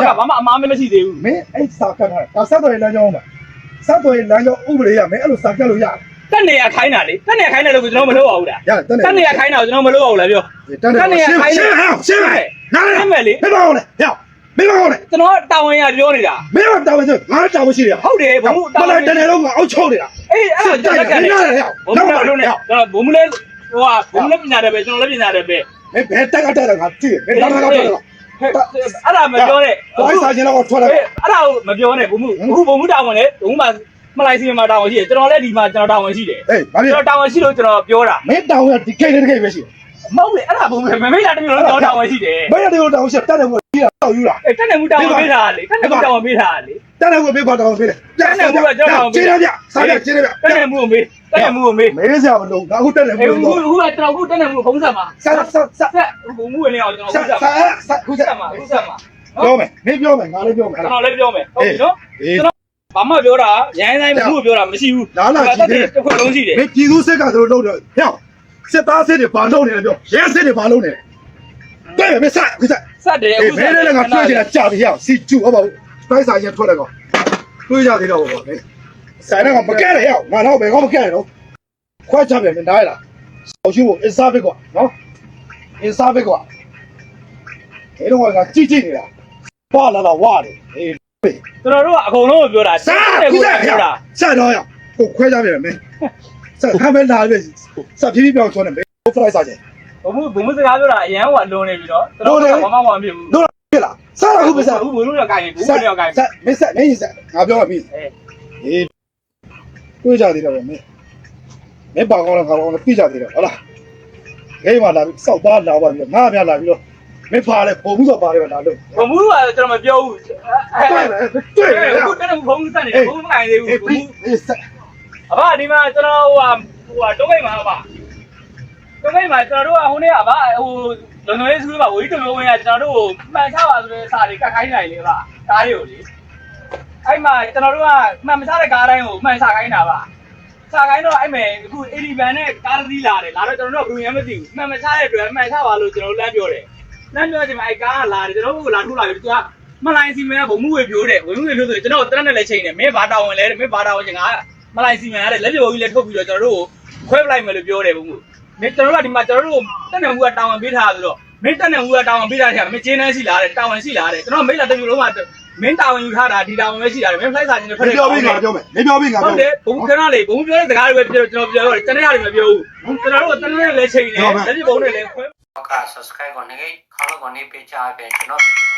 ဘက်ကဘာမှအမားမရှိသေးဘူးမင်းအဲ့စာကတ်တာဒါဆက်တော်ရေးလမ်းကြောင်းမှာဆက်တော်ရေးလမ်းကြောင်းဥပဒေရမင်းအဲ့လိုစာကတ်လို့ရတယ်တက်နေရခိုင်းတာလေတက်နေရခိုင်းတယ်လို့ကျွန်တော်မလုပ်ပါဘူးလားရတယ်တန်းတက်နေရခိုင်းတာကိုကျွန်တော်မလုပ်ပါဘူးလားပြောတန်းတယ်ရှင်းရှင်းဟောရှင်းမယ်နားလေရှင်းမယ်လေမင်းမအောင်လေဟဲ့မင်းမအောင်လေကျွန်တော်တာဝန်ရပြောနေတာမင်းကတောင်းဝင်ငါတောင်းရှိတယ်ဟုတ်တယ်ဘုံမှုမလိုက်တနေ့လုံးကအောက်ချုံနေတာအေးအဲ့ဒါကျွန်တော်ကလည်းဘုံမှုလို့နေကျွန်တော်ဘုံမှုလဲဟိုဟာဘုံမှုလည်းပညာတယ်ပဲကျွန်တော်လည်းပညာတယ်ပဲမင်းဘယ်တက်ကတက်တယ်ငါကြည့်မင်းတော့တော့တော့ အဲ့ဒါမပြောနဲ့ဘိုင်းစာချင်းတော့ထွက်လာအဲ့ဒါကိုမပြောနဲ့ဘုံမှုအခုဘုံမှုတာဝန်လေဘုံမှုမှာမလိုက်စီမှာတာဝန်ရှိတယ်ကျွန်တော်လည်းဒီမှာကျွန်တော်တာဝန်ရှိတယ်အေးဘာဖြစ်ကျွန်တော်တာဝန်ရှိလို့ကျွန်တော်ပြောတာမင်းတောင်းရဒီကိတ်တဲ့ကိတ်ပဲရှိမဟုတ်လေအဲ့ဒါဘုံမမေးတာတမျိုးလုံးကျွန်တော်တာဝန်ရှိတယ်မင်းရတဲ့တောင်းရှိတက်တယ်ကိုကြီးတာတောက်ယူတာအဲ့တက်နေမှုတာဝန်ပေးတာလေတက်နေမှုတာဝန်ပေးတာလေတက်တယ်ကိုပေးပါတောင်းပေးတယ်ခြေရပြစားပြခြေရပြတက်နေမှုကိုမေး တက်နေမှုကိုမေးမင်းစရာမလိုငါအခုတက်တယ်အေးဘူးခုခုကကျွန်တော်ခုတက်နေမှုဖုံးဆက်မှာဆက်ဆက်ဆက်ဆက်ဘုံမှုဝင်နေအောင်ကျွန်တော်ဆက်ခုဆက်ဆက်မှာဆက်ခုခုဆက်ဆက်မှာခုဆက်မှာပြောမယ်မင်းပြောမယ်ငါလည်းပြောမယ်ကျွန်တော်လည်းပြောမယ်ဟုတ်ပြီနော်အေးဘာမှပြောတာရိုင်းတိုင်းဘုံမှုပြောတာမရှိဘူးတစ်ခွက်လုံးရှိတယ်မင်းပြည်သူစစ်ကသူတို့လုပ်တယ်ဟဲ့စစ်သားစစ်တွေဘာလုပ်နေလဲပြောရဲစစ်တွေဘာလုပ်နေလဲတဲ့မင်းဆက်ခုဆက်ဆက်တယ်အေးအခုမင်းလည်းငါတွေ့ချင်တာကြာပြီဟဲ့စီကျူဟုတ်ပါဘူးတိုင်းစာရင်ထွက်လိုက်ကောတွေ့ကြသေးတော့ဘောမင်း ဆိုင်တော့မကဲရဟဲ့ငါတော့ဘယ်ကောမကဲရတော့ခွဲချပြန်မင်းနိုင်လားဆောက်ရှိဖို့အစားပဲကွာနော်အစားပဲကွာဒီတော့ကကြည့်ကြည့်နေတာပါလာလာဝါတယ်အေးကျွန်တော်တို့ကအကုန်လုံးပြောတာစားတယ်ခုကိုစားပြောတာဆက်တော့ရကိုခွဲကြပြန်မယ်ဆက်ခမ်းမဲလာပြီဆက်ဖြည်းဖြည်းပြောင်းချောနေမယ်ဖလိုက်စားချင်ဘုံမှုဘုံမှုစကားပြောတာအရန်ဟိုလွန်နေပြီနော်ကျွန်တော်ကဘာမှမဖြစ်ဘူးတို့ဖြစ်လားစားတော့ခုပဲစားဘူးဘုံလို့ရကိုင်းဘူးဘုံလို့ရကိုင်းဆက်မင်းဆက်မင်းဆက်ငါပြောပါပြီအေးအေး တွေးကြသေးတယ်ဗျမင်းမင်းပါကောင်းလားငါကောင်းလားပြကြသေးတယ်ဟုတ်လားဂိမ်းမှာလာပြီးစောက်သားလာပါပြီးငါများလာပြီးတော့မင်းပါလေပုံမှုဆိုပါတယ်လာလို့ဘုံမှုကကျွန်တော်မပြောဘူးတွေ့တယ်တွေ့တယ်အခုတည်းကဘုံမှုစက်နေဘုံမှုမကိုင်းသေးဘူးအေးဘုံပြီးမှုအေးဆက်အဘဒီမှာကျွန်တော်ဟိုဟာဟိုဟာတုံးမိတ်မှာအဘတုံးမိတ်မှာကျွန်တော်တို့ကဟိုနေ့ကအဘဟိုလုံလုံလေးစကူးမှာဝီးတုံးလုံးဝင်ကကျွန်တော်တို့ကိုမှန်ချပါဆိုတဲ့စာတွေကတ်ခိုင်းနိုင်လေပါကားတွေကိုလေ အဲ့မှာကျွန်တော်တို့ကမှန်မချတဲ့ကားတိုင်းကိုမှန်ချခိုင်းတာပါချခိုင်းတော့အဲ့မဲ့အခု80ဘန်နဲ့ကားသီးလာတယ်လာတော့ကျွန်တော်တို့ကဘယ်မှမသိဘူးမှန်မချတဲ့အတွက်မှန်ချပါလို့ကျွန်တော်လမ်းပြောတယ်လမ်းပြောချိန်မှာအဲ့ကားကလာတယ်ကျွန်တော်တို့ကလာထိုးလာပြီသူကမလိုက်စီမံကဘုံမှုဝေပြိုးတယ်ဝေမှုဝေပြိုးဆိုရင်ကျွန်တော်တက်နဲ့လည်းချိန်တယ်မင်းဘာတောင်းဝင်လဲတဲ့မင်းဘာတောင်းဝင်ချင်ငါမလိုက်စီမံရတယ်လက်ပြဘုံကြီးလည်းထုတ်ပြီးတော့ကျွန်တော်တို့ကိုခွဲပလိုက်မယ်လို့ပြောတယ်ဘုံမှုမင်းကျွန်တော်တို့ကဒီမှာကျွန်တော်တို့တက်နေမှုကတောင်းဝင်ပေးထားဆိုတော့မင်းတက်နေမှုကတောင်းဝင်ပေးထားတယ်မင်းကျင်းနှန်းရှိလားတဲ့တောင်းဝင်ရှိလားတဲ့ကျွန်တော်မိတ်လာတစ်မျိုးလုံးက မင်းတောင်းဝင်ယူထားတာဒီတောင်းဝင်ပဲရှိတာမင်း flight စာချင်းတွေမထွက်င်းတယ်ပြောပြီးငါပြောမယ်မင်းပြောပြီးငါဟုပြောတ်တယ်ဘုံခဏလေးဘုံပြောတဲ့စကားတွေပဲပြောကျွန်တော်ပြောတယ်တနေ့ရတယ်မပြောဘူးကျွန်တော်တို့ကတနေ့လည်းချိန်တယ်လက်ပြဘုံနဲ့လည်းခွဲတော့က subscribe ကိုနေခေါင်းကိုနေပေးချပေးကျွန်တော်ဗီဒီယို